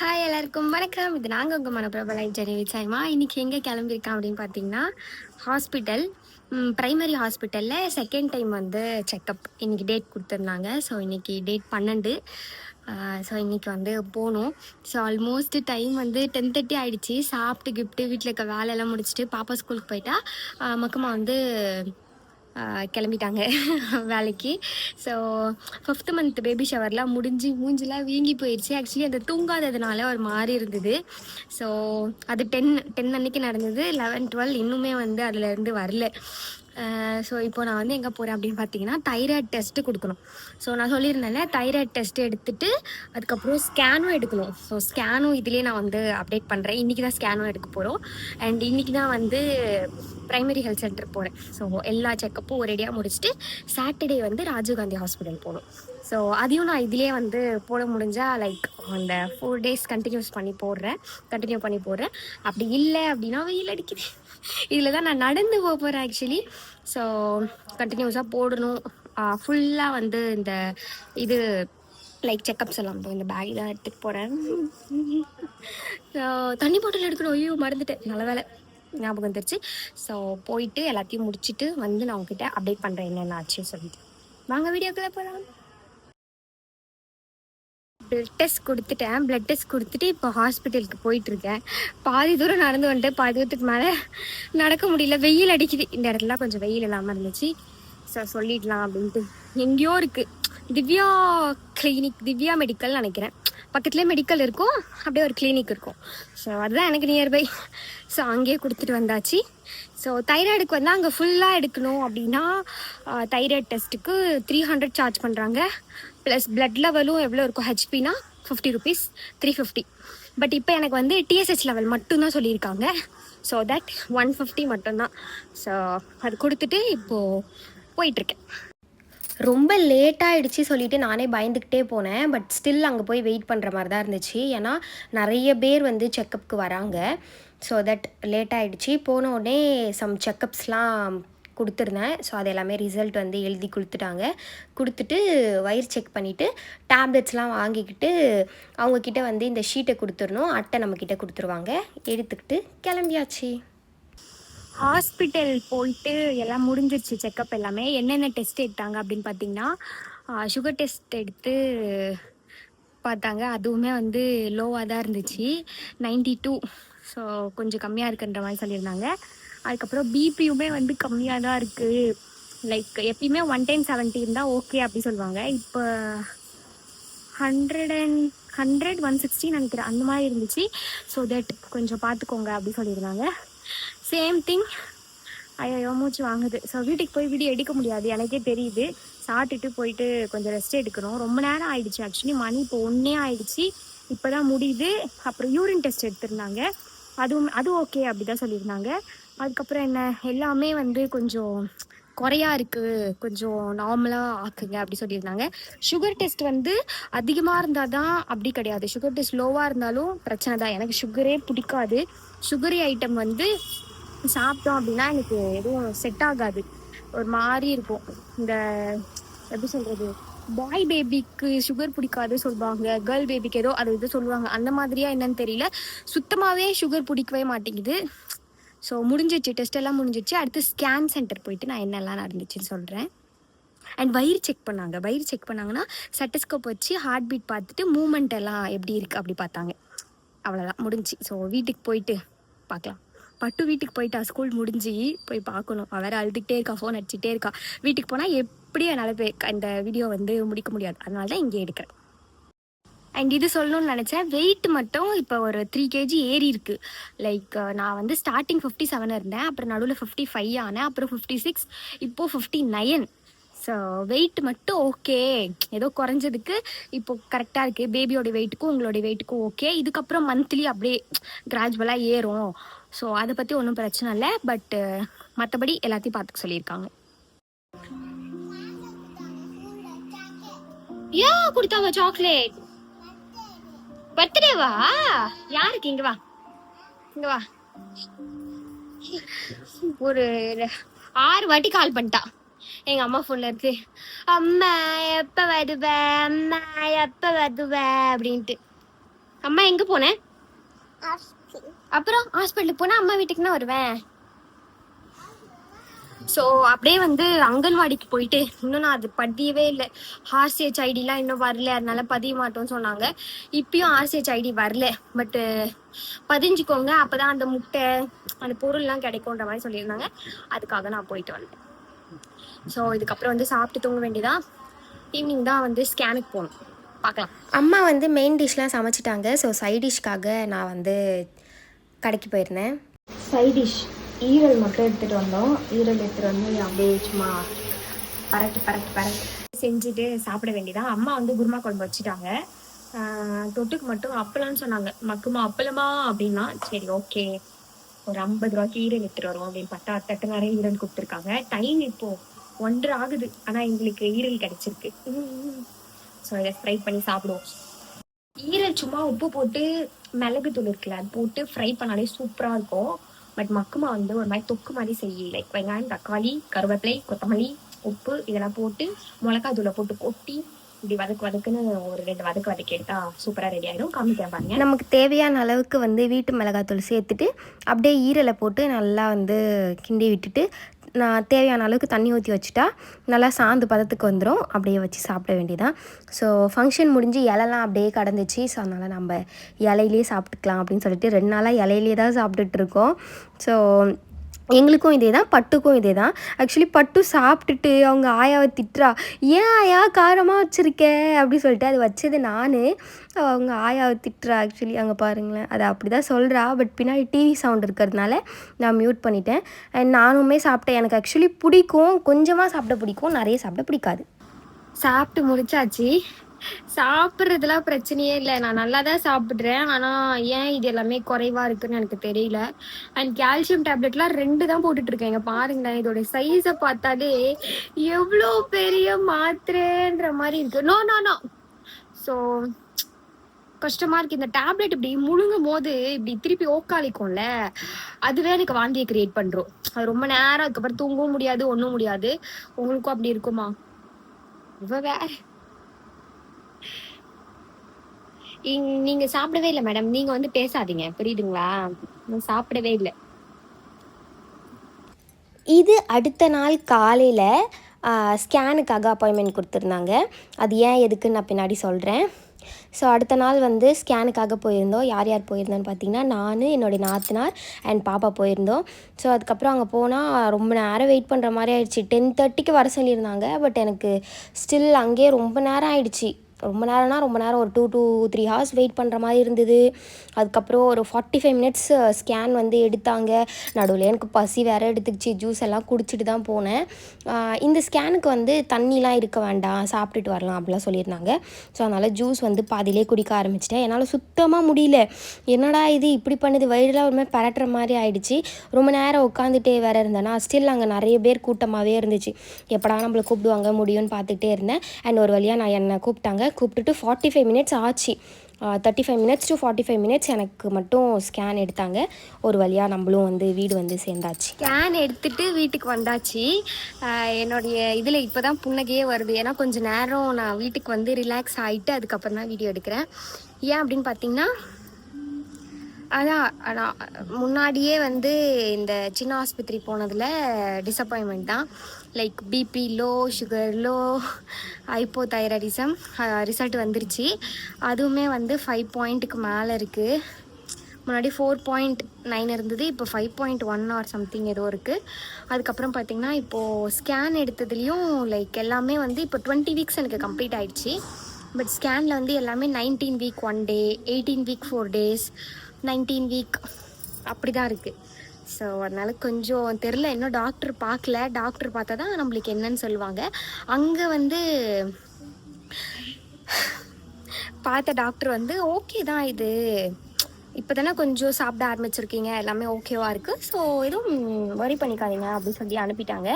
Hi எல்லாருக்கும் வணக்கம். இது நாங்கள் உங்கள் மனப்பிரபல ஜெனி சாய்மா இன்றைக்கி எங்கே கிளம்பியிருக்கேன் அப்படின்னு பார்த்தீங்கன்னா ஹாஸ்பிட்டல் ப்ரைமரி ஹாஸ்பிட்டலில் செகண்ட் டைம் வந்து செக்கப் இன்றைக்கி டேட் கொடுத்துருந்தாங்க. ஸோ இன்றைக்கி டேட் பன்னெண்டு. ஸோ இன்றைக்கி வந்து போகணும் ஸோ ஆல்மோஸ்ட் டைம் வந்து டென் தேர்ட்டி ஆகிடுச்சி சாப்பிட்டு கிஃப்ட்டு வீட்டில் இருக்க வேலையெல்லாம் முடிச்சுட்டு பாப்பா ஸ்கூலுக்கு போயிட்டா. மக்கமாக வந்து கிளம்பிட்டாங்க வேலைக்கு. ஸோ ஃபிஃப்த் மந்த் பேபி ஷவர்லாம் முடிஞ்சு மூஞ்சிலாம் வீங்கி போயிடுச்சு ஆக்சுவலி அது தூங்காததுனால ஒரு மாதிரி இருந்தது. ஸோ அது டென் டென் அன்னைக்கு நடந்தது. லெவன் டுவெல் இன்னுமே வந்து அதுலேருந்து வரல. ஸோ இப்போ நான் வந்து எங்கே போகிறேன் அப்படின்னு பார்த்தீங்கன்னா தைராய்டு டெஸ்ட்டு கொடுக்கணும். ஸோ நான் சொல்லியிருந்தேன்ல தைராய்டு டெஸ்ட் எடுத்துட்டு அதுக்கப்புறம் ஸ்கேனும் எடுக்கணும். ஸோ ஸ்கேனும் இதுலேயே நான் வந்து அப்டேட் பண்ணுறேன் இன்றைக்கி தான் ஸ்கேனும் எடுக்க போகிறோம் அண்ட் இன்றைக்கி தான் வந்து ப்ரைமரி ஹெல்த் சென்டர் போகிறேன் ஸோ எல்லா செக்கப்பும் ஒரேடியாக முடிச்சுட்டு சாட்டர்டே வந்து ராஜீவ்காந்தி ஹாஸ்பிட்டல் போகணும். ஸோ அதையும் நான் இதிலே வந்து போட முடிஞ்சால் லைக் அந்த ஃபோர் டேஸ் கண்டினியூஸ் பண்ணி போடுறேன். கண்டினியூ பண்ணி போடுறேன். அப்படி இல்லை அப்படின்னா வெயில் அடிக்குது. இதில் தான் நான் நடந்து போக போகிறேன் ஆக்சுவலி ஸோ கண்டினியூஸாக போடணும். ஃபுல்லாக வந்து இந்த இது லைக் செக்கப்ஸ் எல்லாம் இந்த பேக் தான் எடுத்துகிட்டு போகிறேன் ஸோ தண்ணி பாட்டில் எடுக்கணும். ஐயோ மறந்துட்டேன். நல்ல வேலை ஞாபகம் வந்துருச்சு. ஸோ போயிட்டு எல்லாத்தையும் முடிச்சுட்டு வந்து நான் உங்ககிட்ட அப்டேட் பண்ணுறேன் என்னென்ன ஆச்சு சொல்லிட்டு. வாங்க வீடியோக்குள்ளே போகலாம் பிளட் டெஸ்ட் கொடுத்துட்டேன். பிளட் டெஸ்ட் கொடுத்துட்டு இப்போ ஹாஸ்பிட்டலுக்கு போயிட்டுருக்கேன். பாதி தூரம் நடந்து வந்துட்டு பாதி தூரத்துக்கு மேலே நடக்க முடியல. வெயில் அடிக்குது. இந்த இடத்துல கொஞ்சம் வெயில் இல்லாமல் இருந்துச்சு. ஸோ சொல்லிடலாம் அப்படின்ட்டு. எங்கேயோ இருக்குது திவ்யா கிளினிக் திவ்யா மெடிக்கல் நினைக்கிறேன். பக்கத்துலேயே மெடிக்கல் இருக்கும். அப்படியே ஒரு கிளினிக் இருக்கும். ஸோ அதுதான் எனக்கு நியர்பை ஸோ அங்கேயே கொடுத்துட்டு வந்தாச்சு. ஸோ தைராய்டுக்கு வந்து அங்கே ஃபுல்லாக எடுக்கணும் அப்படின்னா தைராய்டு டெஸ்ட்டுக்கு த்ரீ ஹண்ட்ரட் சார்ஜ் பண்ணுறாங்க ப்ளஸ் பிளட் லெவலும் எவ்வளோ இருக்கும்? ஹெச்பினா fifty rupees three fifty but இப்போ எனக்கு வந்து டிஎஸ்ஹெச் லெவல் மட்டும்தான் சொல்லியிருக்காங்க. ஸோ தட் ஒன் ஃபிஃப்டி மட்டும்தான். ஸோ அது கொடுத்துட்டு இப்போது போயிட்டுருக்கேன். ரொம்ப லேட் ஆகிடுச்சு சொல்லிட்டு நானே பயந்துக்கிட்டே போனேன். பட் ஸ்டில் அங்கே போய் வெயிட் பண்ணுற மாதிரி தான் இருந்துச்சு. ஏன்னா நிறைய பேர் வந்து செக்கப்புக்கு வராங்க. ஸோ தட் லேட் ஆகிடுச்சு போன உடனே சம் செக்கப்ஸ்லாம் கொடுத்துருந்தேன். ஸோ அது எல்லாமே ரிசல்ட் வந்து எழுதி கொடுத்துட்டாங்க. கொடுத்துட்டு வயிர் செக் பண்ணிவிட்டு டேப்லெட்ஸ்லாம் வாங்கிக்கிட்டு அவங்கக்கிட்ட வந்து இந்த ஷீட்டை கொடுத்துடணும். அட்டை நம்மக்கிட்ட கொடுத்துருவாங்க. எடுத்துக்கிட்டு கிளம்பியாச்சு. ஹாஸ்பிட்டல் போயிட்டு எல்லாம் முடிஞ்சிருச்சு. செக்கப் எல்லாமே. என்னென்ன டெஸ்ட் எடுத்தாங்க அப்படின்னு பார்த்தீங்கன்னா சுகர் டெஸ்ட் எடுத்து பார்த்தாங்க. அதுவுமே வந்து லோவாக தான் இருந்துச்சு. நைன்டி டூ ஸோ கொஞ்சம் கம்மியாக இருக்குன்ற மாதிரி சொல்லியிருந்தாங்க. அதுக்கப்புறம் பிபியுமே வந்து கம்மியாக தான் இருக்குது லைக் எப்பயுமே ஒன் டைம் செவன்ட்டி இருந்தால் ஓகே அப்படி சொல்லுவாங்க. இப்போ hundred and hundred one sixty நினைக்கிறேன். அந்த மாதிரி இருந்துச்சு. ஸோ தட் கொஞ்சம் பார்த்துக்கோங்க அப்படி சொல்லியிருந்தாங்க. சேம் திங் ஐயோ மூச்சு வாங்குது. ஸோ வீட்டுக்கு போய் வீடியோ எடுக்க முடியாது. எனக்கே தெரியுது. சாப்பிட்டுட்டு போயிட்டு கொஞ்சம் ரெஸ்ட் எடுக்கணும். ரொம்ப நேரம் ஆயிடுச்சு. ஆக்சுவலி மணி இப்போ ஒன்றே ஆயிடுச்சு. இப்போ தான் முடியுது. அப்புறம் யூரின் டெஸ்ட் எடுத்திருந்தாங்க. அதுவும் அது ஓகே அப்படி தான் சொல்லியிருந்தாங்க. அதுக்கப்புறம் என்ன? எல்லாமே வந்து கொஞ்சம் குறையா இருக்குது கொஞ்சம் நார்மலாக ஆக்குங்க அப்படி சொல்லியிருந்தாங்க. சுகர் டெஸ்ட் வந்து அதிகமாக இருந்தால் தான் அப்படி கிடையாது. சுகர் டெஸ்ட் லோவாக இருந்தாலும் பிரச்சனை தான். எனக்கு சுகரே பிடிக்காது. சுகரி ஐட்டம் வந்து சாப்பிட்டோம் அப்படின்னா எனக்கு எதுவும் செட் ஆகாது. ஒரு மாதிரி இருக்கும். இந்த எப்படி சொல்கிறது பாய் பேபிக்கு சுகர் பிடிக்காது சொல்லுவாங்க. கேர்ள் பேபிக்கு ஏதோ அது இது சொல்லுவாங்க. அந்த மாதிரியா என்னன்னு தெரியல. சுத்தமாகவே சுகர் பிடிக்கவே மாட்டேங்குது. ஸோ முடிஞ்சிச்சு டெஸ்ட் எல்லாம் முடிஞ்சிச்சு அடுத்து ஸ்கேன் சென்டர் போயிட்டு நான் என்னெல்லாம் நடந்துச்சுன்னு சொல்கிறேன் அண்ட் வயிறு செக் பண்ணாங்க. வயிறு செக் பண்ணாங்கன்னா சட்டஸ்கோப் வச்சு ஹார்ட் பீட் பார்த்துட்டு மூமெண்ட் எல்லாம் எப்படி இருக்குது அப்படி பார்த்தாங்க. அவ்வளோதான் முடிஞ்சு. ஸோ வீட்டுக்கு போயிட்டு பார்க்கலாம். பட்டு வீட்டுக்கு போயிட்டா ஸ்கூல் முடிஞ்சு போய் பார்க்கணும். அவ வேற அழுதுகிட்டே இருக்கா ஃபோன் அடிச்சுட்டே இருக்கா. வீட்டுக்கு போனால் எப்படி என்னால் இந்த வீடியோ வந்து முடிக்க முடியாது. அதனால தான் இங்கே எடுக்கிறேன் அண்ட் இது சொல்லணும்னு நினச்சேன். வெயிட் மட்டும் இப்போ ஒரு த்ரீ கேஜி ஏறி இருக்கு. லைக் நான் வந்து ஸ்டார்டிங் ஃபிஃப்டி செவன் இருந்தேன். அப்புறம் நடுவில் ஃபிஃப்டி ஃபைவ் ஆனேன். அப்புறம் ஃபிஃப்டி சிக்ஸ் இப்போது ஃபிஃப்டி நைன் ஸோ வெயிட் மட்டும் ஓகே ஏதோ குறைஞ்சதுக்கு இப்போ கரெக்டாக இருக்குது பேபியோட வெயிட்டுக்கும் உங்களோட வெயிட்டுக்கும் ஓகே இதுக்கப்புறம் மந்த்லி அப்படியே கிராஜுவலாக ஏறும். ஸோ அதை பற்றி ஒன்றும் பிரச்சனை இல்லை. பட்டு மற்றபடி எல்லாத்தையும் பார்த்துக்க சொல்லியிருக்காங்க. ஏன் கொடுத்தாங்க சாக்லேட் பர்த்டேவா யாருக்கு? இங்க வா. இங்க வா. ஒரு ஆறு வாட்டி கால் பண்ணிட்டா. எங்க அம்மா ஃபோன்ல இருக்கு. அம்மா எப்ப வருவ? அம்மா எப்ப வருவ? அப்படின்ட்டு. அம்மா எங்க போனேன் அப்புறம் ஹாஸ்பிட்டலுக்கு போனா அம்மா வீட்டுக்கு தான் வருவேன் ஸோ அப்படியே வந்து அங்கன்வாடிக்கு போயிட்டு இன்னும் நான் அது பதியவே இல்லை. ஹார்சிஹெச் ஐடிலாம் இன்னும் வரல அதனால பதிய மாட்டோம்னு சொன்னாங்க. இப்பயும் ஹார்சிஹெச் ஐடி வரல. பட்டு பதிஞ்சுக்கோங்க அப்பதான் அந்த முட்டை அந்த பொருள்லாம் கிடைக்கும்ன்ற மாதிரி சொல்லியிருந்தாங்க. அதுக்காக நான் போயிட்டு வந்தேன். ஸோ இதுக்கப்புறம் வந்து சாப்பிட்டு தூங்க வேண்டியதான் ஈவினிங் தான் வந்து ஸ்கேனுக்கு போகணும். பார்க்கலாம். அம்மா வந்து மெயின் டிஷ்லாம் சமைச்சிட்டாங்க. ஸோ சைட் டிஷ்க்காக நான் வந்து கடைக்கு போயிருந்தேன். சைட் டிஷ் ஈரல் மட்டும் எடுத்துகிட்டு வந்தோம். ஈரல் எடுத்துகிட்டு வந்து அப்படியே சும்மா பரட்டு பரட்டு பரட்டு. செஞ்சுட்டு சாப்பிட வேண்டியதான் அம்மா வந்து குருமா குழம்பு வச்சுட்டாங்க. ஆஹ் தொட்டுக்கு மட்டும் அப்பளம்னு சொன்னாங்க. மக்குமா அப்பளமா அப்படின்னா சரி ஓகே. ஒரு ஐம்பது ரூபாய்க்கு ஈரல் எடுத்துட்டு வரும் அப்படின்னு பார்த்தா தட்டு நிறைய ஈரல் கொடுத்துருக்காங்க. டைம் இப்போ ஒன்றரை ஆகுது. ஆனா எங்களுக்கு ஈரல் கிடைச்சிருக்கு. ஸோ இதை ஃப்ரை பண்ணி சாப்பிடுவோம். ஈரல் சும்மா உப்பு போட்டு மிளகு தூள் இருக்குல்ல அது போட்டு ஃப்ரை பண்ணாலே சூப்பரா இருக்கும். பட் மக்குமா வந்து ஒரு மாதிரி தொக்கு மாதிரி செய்ய லைக் வெங்காயம் தக்காளி கருவேப்பிலை கொத்தமல்லி உப்பு இதெல்லாம் போட்டு மிளகா தூளை போட்டு கொட்டி இப்படி வதக்கு வதக்குன்னு ஒரு ரெண்டு வதக்கு வதக்கி எடுத்தா சூப்பரா ரெடி ஆயிடும் காமிக்கிறேன் பாருங்க. நமக்கு தேவையான அளவுக்கு வந்து வீட்டு மிளகாத்தூள் சேர்த்துட்டு அப்படியே ஈரலை போட்டு நல்லா வந்து கிண்டி விட்டுட்டு நான் தேவையான அளவுக்கு தண்ணி ஊற்றி வச்சுட்டா நல்லா சாந்து பதத்துக்கு வந்துடும் அப்படியே வச்சு சாப்பிட வேண்டியதான் ஸோ ஃபங்க்ஷன் முடிஞ்சு இலைலாம் அப்படியே கடந்துச்சு. ஸோ அதனால் நம்ம இலையிலே சாப்பிட்டுக்கலாம் அப்படின்னு சொல்லிட்டு ரெண்டு நாளாக இலையிலே தான் சாப்பிட்டுட்டு இருக்கோம். ஸோ எங்களுக்கும் இதே தான் பட்டுக்கும் இதே தான் ஆக்சுவலி பட்டு சாப்பிட்டுட்டு அவங்க ஆயாவை திட்டுறா. ஏன் ஆயா காரமாக வச்சுருக்க? அப்படி சொல்லிட்டு அது வச்சது நான். அவங்க ஆயாவை திட்டுறா ஆக்சுவலி அங்கே பாருங்களேன். அதை அப்படி தான் சொல்கிறா பட் பின்னாடி டிவி சவுண்ட் இருக்கிறதுனால நான் மியூட் பண்ணிட்டேன். அண்ட் நானுமே சாப்பிட்டேன். எனக்கு ஆக்சுவலி பிடிக்கும். கொஞ்சமாக சாப்பிட பிடிக்கும். நிறைய சாப்பிட பிடிக்காது. சாப்பிட்டு முடிச்சாச்சு. சாப்பிட்றதுலாம் பிரச்சனையே இல்லை. நான் நல்லா தான் சாப்பிட்றேன். ஆனால் ஏன் இது எல்லாமே குறைவா இருக்குன்னு எனக்கு தெரியல. அண்ட் கால்சியம் டேப்லெட்லாம் ரெண்டு தான் போட்டுட்டு இருக்கேன் பாருங்களேன் இதோட சைஸை பார்த்தாலே எவ்வளோ பெரிய மாத்திரைன்ற மாதிரி இருக்கு. நோ நோ நோ ஸோ கஷ்டமா இருக்கு. இந்த டேப்லெட் இப்படி முழுங்கும் போது இப்படி திருப்பி ஓக்காளிக்கும்ல அதுவே எனக்கு வாந்தியை கிரியேட் பண்றோம் அது ரொம்ப நேரம் அதுக்கப்புறம் தூங்கவும் முடியாது ஒன்றும் முடியாது. உங்களுக்கும் அப்படி இருக்குமா? இவ வேற. நீங்க சாப்பிடவே இல்லை மேடம் நீங்க வந்து பேசாதீங்க. புரியுதுங்களா? நான் சாப்பிடவே இல்லை. இது அடுத்த நாள் காலையில் ஸ்கேனுக்காக அப்பாயின்மெண்ட் கொடுத்துருந்தாங்க. அது ஏன் எதுக்குன்னு நான் பின்னாடி சொல்கிறேன் ஸோ அடுத்த நாள் வந்து ஸ்கேனுக்காக போயிருந்தோம். யார் யார் போயிருந்தோன்னு பார்த்தீங்கன்னா நான் என்னுடைய நாத்தனார் அண்ட் பாப்பா போயிருந்தோம். ஸோ அதுக்கப்புறம் அங்கே போனால் ரொம்ப நேரம் வெயிட் பண்ணுற மாதிரி ஆயிடுச்சு. டென் தேர்ட்டிக்கு வர சொல்லியிருந்தாங்க. பட் எனக்கு ஸ்டில் அங்கேயே ரொம்ப நேரம் ஆயிடுச்சு. ரொம்ப நேரம்னா ரொம்ப நேரம் ஒரு two two three hours wait பண்ணுற மாதிரி இருந்தது. அதுக்கப்புறம் ஒரு ஃபார்ட்டி ஃபைவ் மினிட்ஸ் ஸ்கேன் வந்து எடுத்தாங்க. நடுவில் எனக்கு பசி வேற எடுத்துக்கிச்சு. ஜூஸ் எல்லாம் குடிச்சிட்டு தான் போனேன். இந்த ஸ்கேனுக்கு வந்து தண்ணிலாம் இருக்க வேண்டாம். சாப்பிட்டுட்டு வரலாம் அப்படிலாம் சொல்லியிருந்தாங்க. ஸோ அதனால் ஜூஸ் வந்து பாதியிலே குடிக்க ஆரம்பிச்சிட்டேன். என்னால் சுத்தமாக முடியல. என்னடா இது? இப்படி பண்ணுது? வயிறுலாம் ஒரு மாதிரி பரட்டுற மாதிரி ஆயிடுச்சு. ரொம்ப நேரம் உட்காந்துட்டே வேற இருந்தேன்னா ஸ்டில் அங்கே நிறைய பேர் கூட்டமாகவே இருந்துச்சு. எப்படா நம்மளை கூப்பிடுவாங்க? முடியும்னு பார்த்துக்கிட்டே இருந்தேன். அண்ட் ஒரு வழியாக நான் என்னை கூப்பிட்டாங்க. கூப்பிட்டுட்டு ஃபார்ட்டி ஃபைவ் மினிட்ஸ் ஆச்சு. Thirty five minutes to forty five minutes எனக்கு மட்டும் ஸ்கேன் எடுத்தாங்க. ஒரு வழியாக நம்மளும் வந்து வீடு வந்து சேர்ந்தாச்சு. ஸ்கேன் எடுத்துட்டு வீட்டுக்கு வந்தாச்சு. என்னுடைய இதில் இப்போ தான் புன்னகையே வருது. ஏன்னா கொஞ்சம் நேரம் நான் வீட்டுக்கு வந்து ரிலாக்ஸ் ஆகிட்டு அதுக்கப்புறம் தான் வீடியோ எடுக்கிறேன். ஏன் அப்படின்னு பார்த்தீங்கன்னா அதான் முன்னாடியே வந்து இந்த சின்ன ஆஸ்பத்திரி போனதில் டிசப்பாயின்மெண்ட் தான். Like BP low sugar low hypothyroidism result வந்துருச்சு. அதுவுமே வந்து ஃபைவ் பாயிண்ட்டுக்கு மேலே இருக்குது முன்னாடி ஃபோர் பாயிண்ட் நைன் இருந்தது இப்போ five point one or something ஏதோ இருக்குது அதுக்கப்புறம் பார்த்தீங்கன்னா இப்போது ஸ்கேன் எடுத்ததுலேயும் லைக் எல்லாமே வந்து இப்போ டுவெண்ட்டி வீக்ஸ் எனக்கு கம்ப்ளீட் ஆகிடுச்சு பட் ஸ்கேனில் வந்து எல்லாமே nineteen week one day eighteen week four days nineteen week அப்படி தான் இருக்குது ஸோ அதனால் கொஞ்சம் தெரில இன்னும் டாக்டர் பார்க்கல. டாக்டர் பார்த்தா தான் நம்மளுக்கு என்னன்னு சொல்லுவாங்க. அங்கே வந்து பார்த்த டாக்டர் வந்து ஓகே தான் இது. இப்போ தானே கொஞ்சம் சாப்பிட ஆரம்பிச்சிருக்கீங்க? எல்லாமே ஓகேவா இருக்குது ஸோ எதுவும் வரி பண்ணிக்காதீங்க அப்படின்னு சொல்லி அனுப்பிட்டாங்க.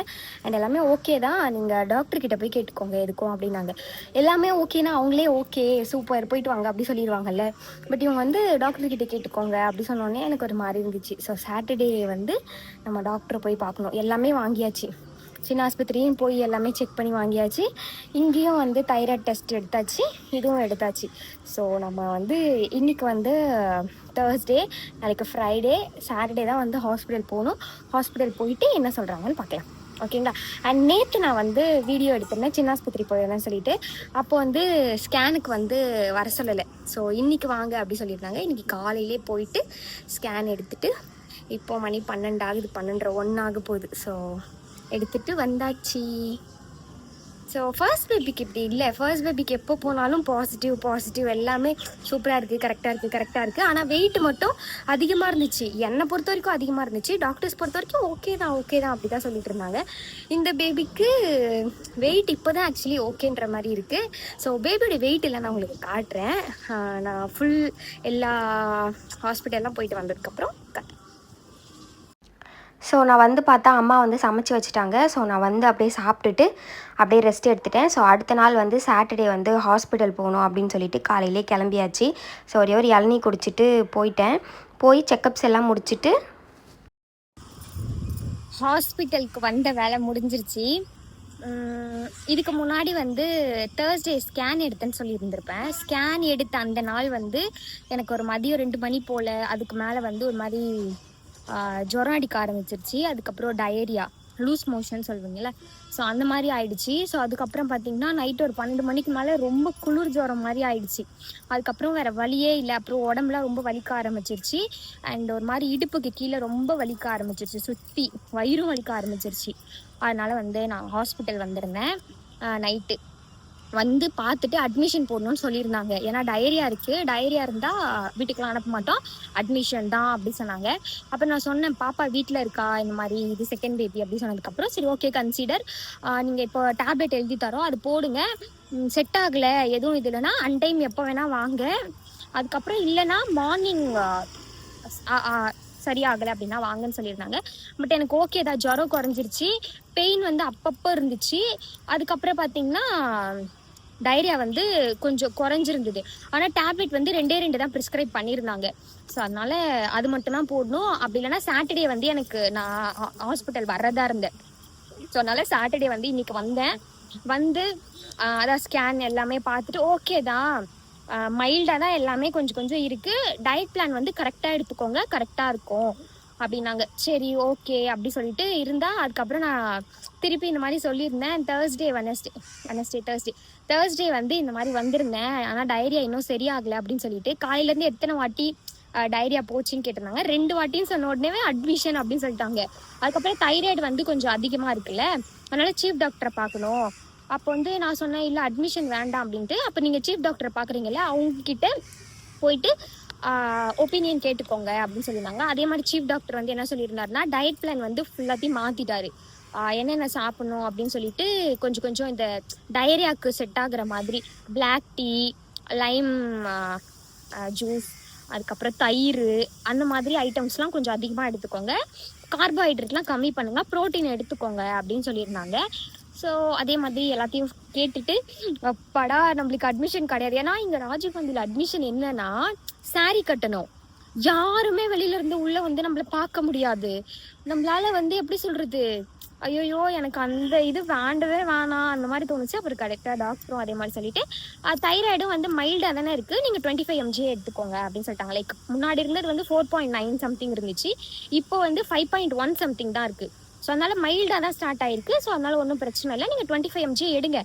அண்ட் எல்லாமே ஓகே தான். நீங்கள் டாக்டர் கிட்ட போய் கேட்டுக்கோங்க எதுக்கும் அப்படின்னாங்க. எல்லாமே ஓகேனா அவங்களே ஓகே சூப்பர் போயிட்டு வாங்க அப்படி சொல்லிடுவாங்கல்ல. பட் இவங்க வந்து டாக்டர் கிட்ட கேட்டுக்கோங்க அப்படி சொன்னோடனே எனக்கு ஒரு மாதிரி இருந்துச்சு. ஸோ சாட்டர்டே வந்து நம்ம டாக்டரை போய் பார்க்கணும். எல்லாமே வாங்கியாச்சு. சின்ன ஆஸ்பத்திரியும் போய் எல்லாமே செக் பண்ணி வாங்கியாச்சு. இங்கேயும் வந்து தைராய்டு டெஸ்ட் எடுத்தாச்சு. இதுவும் எடுத்தாச்சு. ஸோ நம்ம வந்து இன்றைக்கி வந்து தேர்ஸ்டே நாளைக்கு ஃப்ரைடே சாட்டர்டே தான் வந்து ஹாஸ்பிட்டல் போகணும். ஹாஸ்பிட்டல் போயிட்டு என்ன சொல்கிறாங்கன்னு பார்க்கலாம். ஓகேங்களா? அண்ட் நேற்று நான் வந்து வீடியோ எடுத்திருந்தேன். சின்ன ஆஸ்பத்திரி போயிருந்தேன்னு சொல்லிட்டு. அப்போ வந்து ஸ்கேனுக்கு வந்து வர சொல்லலை. ஸோ இன்றைக்கி வாங்க அப்படி சொல்லியிருந்தாங்க. இன்றைக்கி காலையிலே போயிட்டு ஸ்கேன் எடுத்துகிட்டு இப்போ மணி பன்னெண்டு ஆகுது பன்னெண்டரை ஒன்று ஆக போகுது. ஸோ எடுத்துகிட்டு வந்தாச்சு. ஸோ ஃபர்ஸ்ட் பேபிக்கு இப்படி இல்லை. ஃபர்ஸ்ட் பேபிக்கு எப்போ போனாலும் பாசிட்டிவ் பாசிட்டிவ் எல்லாமே சூப்பராக இருக்குது கரெக்டாக இருக்குது கரெக்டாக இருக்குது ஆனால் வெயிட் மட்டும் அதிகமாக இருந்துச்சு. என்னை பொறுத்த வரைக்கும் அதிகமாக இருந்துச்சு. டாக்டர்ஸ் பொறுத்த வரைக்கும் ஓகே தான் ஓகே தான் அப்படி தான் சொல்லிட்டு இருந்தாங்க. இந்த பேபிக்கு வெயிட் இப்போ தான் ஆக்சுவலி ஓகேன்ற மாதிரி இருக்குது ஸோ பேபியோட வெயிட் இல்லை நான் உங்களுக்கு காட்டுறேன். நான் ஃபுல் எல்லா ஹாஸ்பிட்டல்லாம் போயிட்டு வந்ததுக்கப்புறம் காட்டுறேன். ஸோ நான் வந்து பார்த்தா அம்மா வந்து சமைச்சு வச்சுட்டாங்க. ஸோ நான் வந்து அப்படியே சாப்பிட்டுட்டு அப்படியே ரெஸ்ட் எடுத்துட்டேன். ஸோ அடுத்த நாள் வந்து சாட்டர்டே வந்து ஹாஸ்பிட்டல் போகணும் அப்படின்னு சொல்லிட்டு காலையிலே கிளம்பியாச்சு. ஸோ ஒரே ஒரு இளநீ குடிச்சிட்டு போயிட்டேன். போய் செக்கப்ஸ் எல்லாம் முடிச்சிட்டு ஹாஸ்பிட்டலுக்கு வந்த வேலை முடிஞ்சிருச்சு. இதுக்கு முன்னாடி வந்து தேர்ஸ்டே ஸ்கேன் எடுத்தேன்னு சொல்லியிருந்திருப்பேன். ஸ்கேன் எடுத்த அந்த நாள் வந்து எனக்கு ஒரு மதியம் ரெண்டு மணி போல் அதுக்கு மேலே வந்து ஒரு மாதிரி ஜுரம் அடிக்க ஆரம்பிச்சிருச்சு. அதுக்கப்புறம் டயரியா லூஸ் மோஷன் சொல்லுவீங்கள்ல ஸோ அந்த மாதிரி ஆயிடுச்சு. ஸோ அதுக்கப்புறம் பார்த்தீங்கன்னா நைட் ஒரு பன்னெண்டு மணிக்கு மேலே ரொம்ப குளிர் ஜுரம் மாதிரி ஆயிடுச்சு. அதுக்கப்புறம் வேறு வலியே இல்லை. அப்புறம் உடம்புலாம் ரொம்ப வலிக்க ஆரம்பிச்சிருச்சு. அண்ட் ஒரு மாதிரி இடுப்புக்கு கீழே ரொம்ப வலிக்க ஆரம்பிச்சிருச்சு. சுற்றி வயிறும் வலிக்க ஆரம்பிச்சிருச்சு. அதனால் வந்து நான் ஹாஸ்பிட்டல் வந்திருந்தேன். நைட்டு வந்து பார்த்துட்டு அட்மிஷன் போடணும்னு சொல்லியிருந்தாங்க. ஏன்னா டயரியா இருக்குது டயரியா இருந்தால் வீட்டுக்குலாம் அனுப்ப மாட்டோம். அட்மிஷன் தான் அப்படி சொன்னாங்க. அப்போ நான் சொன்னேன் பாப்பா வீட்டில் இருக்கா? இந்த மாதிரி இது செகண்ட் பேபி அப்படி சொன்னதுக்கப்புறம் சரி ஓகே கன்சிடர் நீங்கள் இப்போ டேப்லெட் எழுதி தரோம். அது போடுங்க. செட் ஆகலை. எதுவும் இது இல்லைன்னா அன்டைம் எப்போ வேணால் வாங்க. அதுக்கப்புறம் இல்லைன்னா மார்னிங் சரியாகலை அப்படின்னா வாங்கன்னு சொல்லியிருந்தாங்க. பட் எனக்கு ஓகே தான். ஜுரம் குறைஞ்சிருச்சு. பெயின் வந்து அப்பப்போ இருந்துச்சு. அதுக்கப்புறம் பார்த்தீங்கன்னா டைரியா வந்து கொஞ்சம் குறைஞ்சிருந்தது. ஆனால் டேப்லெட் வந்து ரெண்டே ரெண்டு தான் ப்ரிஸ்கிரைப் பண்ணியிருந்தாங்க. ஸோ அதனால அது மட்டும் தான் போடணும். அப்படி இல்லைன்னா சாட்டர்டே வந்து எனக்கு நான் ஹாஸ்பிட்டல் வர்றதா இருந்தேன். ஸோ அதனால சாட்டர்டே வந்து இன்னைக்கு வந்தேன். வந்து அதான் ஸ்கேன் எல்லாமே பார்த்துட்டு ஓகே தான். மைல்டாக தான் எல்லாமே கொஞ்சம் கொஞ்சம் இருக்குது டயட் பிளான் வந்து கரெக்டாக எடுத்துக்கோங்க. கரெக்டாக இருக்கும். அப்படின்னாங்க. சரி ஓகே அப்படி சொல்லிட்டு இருந்தால் அதுக்கப்புறம் நான் திருப்பி இந்த மாதிரி சொல்லியிருந்தேன். Thursday Wednesday Wednesday Thursday Thursday வந்து இந்த மாதிரி வந்திருந்தேன். ஆனால் டைரியா இன்னும் சரியாகலை அப்படின்னு சொல்லிட்டு காலையிலேருந்து எத்தனை வாட்டி டைரியா போச்சுன்னு கேட்டிருந்தாங்க. ரெண்டு வாட்டின்னு சொன்ன உடனே அட்மிஷன் அப்படின்னு சொல்லிட்டாங்க. அதுக்கப்புறம் தைராய்டு வந்து கொஞ்சம் அதிகமாக இருக்குல்ல. அதனால சீஃப் டாக்டரை பார்க்கணும். அப்போ வந்து நான் சொன்னேன் இல்லை அட்மிஷன் வேண்டாம் அப்படின்ட்டு. அப்போ நீங்கள் சீஃப் டாக்டரை பார்க்குறீங்கல்ல அவங்க கிட்ட போயிட்டு ஒப்பீனியன் கேட்டுக்கோங்க அப்படின்னு சொல்லியிருந்தாங்க. அதே மாதிரி சீஃப் டாக்டர் வந்து என்ன சொல்லியிருந்தாருன்னா டயட் பிளான் வந்து ஃபுல்லாத்தையும் மாற்றிட்டாரு என்னென்ன சாப்பிடணும் அப்படின்னு சொல்லிட்டு கொஞ்சம் கொஞ்சம் இந்த டயரியாவுக்கு செட் ஆகுற மாதிரி பிளாக் டீ லைம் ஜூஸ் அதுக்கப்புறம் தயிர் அந்த மாதிரி ஐட்டம்ஸ்லாம் கொஞ்சம் அதிகமாக எடுத்துக்கோங்க. கார்போஹைட்ரேட்லாம் கம்மி பண்ணுங்கள் ப்ரோட்டீன் எடுத்துக்கோங்க அப்படின்னு சொல்லியிருந்தாங்க. ஸோ அதே மாதிரி எல்லாத்தையும் கேட்டுட்டு படா நம்மளுக்கு அட்மிஷன் கிடையாது. ஏன்னா இங்கே ராஜீவ்காந்தியில் அட்மிஷன் என்னன்னா சாரி கட்டணும். யாருமே வெளியில இருந்து உள்ள வந்து நம்மள பார்க்க முடியாது. நம்மளால வந்து எப்படி சொல்றது ஐயோ எனக்கு அந்த இது வேண்டவே வேணாம். அந்த மாதிரி தோணுச்சு. அப்புறம் கரெக்டாக டாக்டரும் அதே மாதிரி சொல்லிட்டு தைராய்டும் வந்து மைல்டாக தானே இருக்குது நீங்கள் டுவெண்ட்டி ஃபைவ் எம்ஜி எடுத்துக்கோங்க அப்படின்னு சொல்லிட்டாங்க. லைக் முன்னாடி இருந்தது வந்து ஃபோர் பாயிண்ட் நைன் சம்திங் இருந்துச்சு. இப்போ வந்து ஃபைவ் பாயிண்ட் ஒன் சம்திங் தான் இருக்குது ஸோ அதனால் மைல்டாக தான் ஸ்டார்ட் ஆயிருக்கு. ஸோ அதனால் ஒன்றும் பிரச்சனை இல்லை. நீங்கள் டுவெண்ட்டி ஃபைவ் எம்ஜி எடுங்க.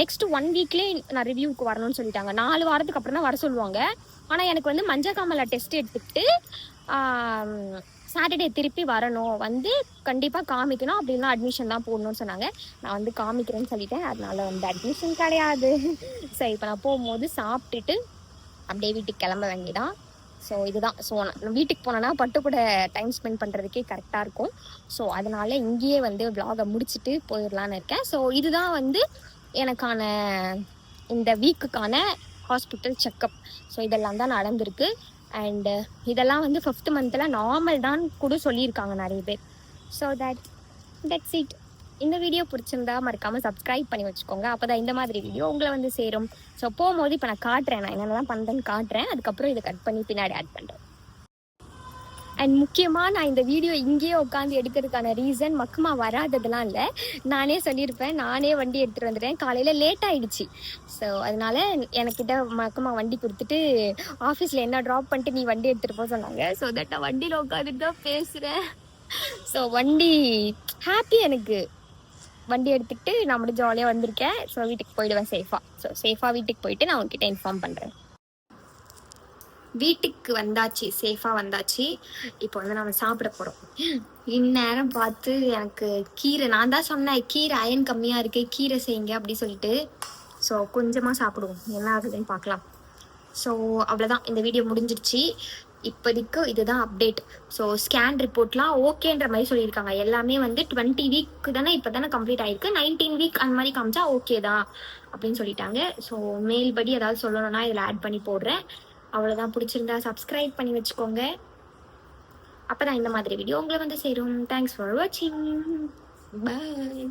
நெக்ஸ்ட் ஒன் வீக்லேயே நான் ரிவ்யூக்கு வரணும்னு சொல்லிட்டாங்க. நாலு வாரத்துக்கு அப்புறம் தான் வர சொல்லுவாங்க. ஆனால் எனக்கு வந்து மஞ்சக்காமலை டெஸ்ட் எடுத்துக்கிட்டு சாட்டர்டே திருப்பி வரணும். வந்து கண்டிப்பாக காமிக்கணும். அப்படின்னா அட்மிஷன் தான் போடணும்னு சொன்னாங்க. நான் வந்து காமிக்கிறேன்னு சொல்லிட்டேன். அதனால வந்து அட்மிஷன் கிடையாது. சரி இப்போ நான் போகும்போது சாப்பிட்டுட்டு அப்படியே வீட்டுக்கு கிளம்ப வேண்டியதான் ஸோ இதுதான். ஸோ நான் வீட்டுக்கு போனேன்னா பட்டு கூட டைம் ஸ்பெண்ட் பண்ணுறதுக்கே கரெக்டாக இருக்கும். ஸோ அதனால இங்கேயே வந்து விலாகை முடிச்சுட்டு போயிடலான்னு இருக்கேன். ஸோ இதுதான் வந்து எனக்கான இந்த வீக்குக்கான ஹாஸ்பிட்டல் செக்கப் ஸோ இதெல்லாம் தான் நடந்திருக்கு. அண்டு uh, இதெல்லாம் வந்து ஃபிஃப்த் மந்தில் நார்மல் தான் கூட சொல்லியிருக்காங்க நிறைய பேர். ஸோ தட் தட்ஸ் இட் இந்த வீடியோ பிடிச்சிருந்தா மறக்காமல் சப்ஸ்கிரைப் பண்ணி வச்சுக்கோங்க. அப்போ தான் இந்த மாதிரி வீடியோ உங்களை வந்து சேரும். ஸோ போகும்போது இப்போ நான் காட்டுறேன். நான் என்னென்னலாம் பண்ணுறேன்னு காட்டுறேன். அதுக்கப்புறம் இதை கட் பண்ணி பின்னாடி ஆட் பண்ணுறேன் அண்ட் முக்கியமாக நான் இந்த வீடியோ இங்கேயே உட்காந்து எடுக்கிறதுக்கான ரீசன் மக்கமா வராததெல்லாம் இல்லை. நானே சொல்லியிருப்பேன். நானே வண்டி எடுத்துகிட்டு வந்துட்டேன். காலையில் லேட் ஆகிடுச்சி ஸோ அதனால எனக்கிட்ட மக்கமா வண்டி கொடுத்துட்டு ஆஃபீஸில் என்ன ட்ராப் பண்ணிட்டு நீ வண்டி எடுத்துகிட்டு போக சொன்னாங்க. ஸோ தட் நான் வண்டியில் உட்காந்துட்டு தான் பேசுகிறேன் ஸோ வண்டி ஹாப்பி எனக்கு. வண்டி எடுத்துக்கிட்டு நான் மட்டும் ஜாலியாக வந்திருக்கேன். ஸோ வீட்டுக்கு போயிடுவேன் சேஃபாக ஸோ சேஃபாக வீட்டுக்கு போயிட்டு நான் உங்ககிட்ட இன்ஃபார்ம் பண்ணுறேன் வீட்டுக்கு வந்தாச்சு சேஃபாக வந்தாச்சு. இப்போ வந்து நம்ம சாப்பிட போகிறோம் இந்நேரம் பார்த்து எனக்கு கீரை நான் தான் சொன்னேன் கீரை அயன் கம்மியாக இருக்கு கீரை செய்யுங்க அப்படி சொல்லிட்டு. ஸோ கொஞ்சமாக சாப்பிடுவோம். என்ன ஆகுதுன்னு பார்க்கலாம். ஸோ அவ்வளோதான் இந்த வீடியோ முடிஞ்சிடுச்சு இப்போதைக்கு இதுதான் அப்டேட் ஸோ ஸ்கேன் ரிப்போர்ட்லாம் ஓகேன்ற மாதிரி சொல்லியிருக்காங்க. எல்லாமே வந்து டுவெண்ட்டி வீக் தானே இப்போ தானே கம்ப்ளீட் ஆயிருக்கு. நைன்டீன் வீக் அந்த மாதிரி காமிச்சா ஓகே தான் அப்படின்னு சொல்லிட்டாங்க. ஸோ மேல்படி ஏதாவது சொல்லணும்னா இதில் ஆட் பண்ணி போடுறேன். அவ்வளோதான் பிடிச்சிருந்தா சப்ஸ்கிரைப் பண்ணி வச்சுக்கோங்க. அப்போ தான் இந்த மாதிரி வீடியோ உங்களை வந்து சேரும். தேங்க்ஸ் ஃபார் வாட்சிங் பாய்